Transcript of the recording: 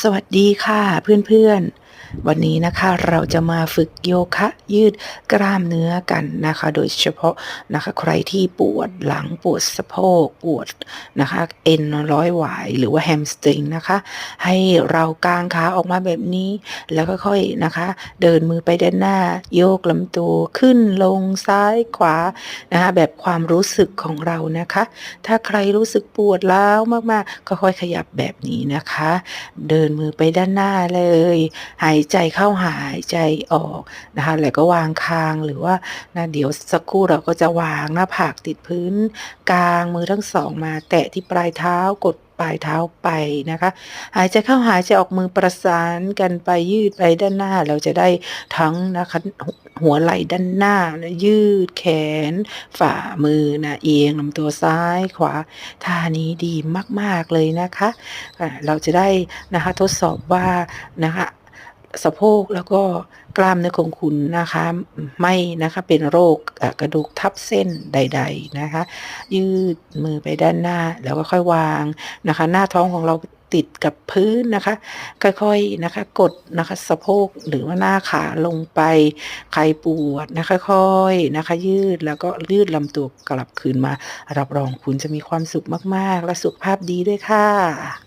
สวัสดีค่ะเพื่อนๆวันนี้นะคะเราจะมาฝึกโยคะยืดกล้ามเนื้อกันนะคะ โดยเฉพาะนะคะใครที่ปวดหลังปวดสะโพกปวดนะคะเอ็นร้อยหวายหรือว่าแฮมสตริงนะคะ ให้เรากางขาออกมาแบบนี้ แล้วก็ค่อยนะคะ เดินมือไปด้านหน้า โยกลำตัวขึ้นลงซ้ายขวานะคะแบบความรู้สึกของเรานะคะ ถ้าใครรู้สึกปวดร้าวมากๆ ก็ค่อยขยับแบบนี้นะคะ เดินมือไปด้านหน้าเลยหายใจเข้าหายใจออกนะคะแล้วก็วางคางหรือว่านะเดี๋ยวสักครู่เราก็จะวางหน้าผากติดพื้น กลางมือทั้งสองมา แตะที่ปลายเท้ากดปลายเท้าไปนะคะ หายใจเข้าหายใจออกมือประสานกันไปยืดไปด้านหน้า เราจะได้ทั้งนะคะหัวไหล่ด้านหน้านะยืดแขน ฝ่ามือนะเอียงลำตัวซ้ายขวาท่านี้ดีมาก ๆ เลยนะคะ เราจะได้นะคะทดสอบว่านะคะ สะโพกแล้วก็กล้ามเนื้อของคุณนะคะ ไม่นะคะเป็นโรคกระดูกทับเส้นใด ๆนะคะ ยืดมือไปด้านหน้าแล้วก็ค่อยวางนะคะ หน้าท้องของเราติดกับพื้นนะคะ ค่อยๆนะคะกดนะคะสะโพกหรือว่าหน้าขาลงไปใครปวดนะค่อยๆนะคะ ยืดแล้วก็ยืดลำตัวกลับคืนมา รับรองคุณจะมีความสุขมากๆ และสุขภาพดีด้วยค่ะ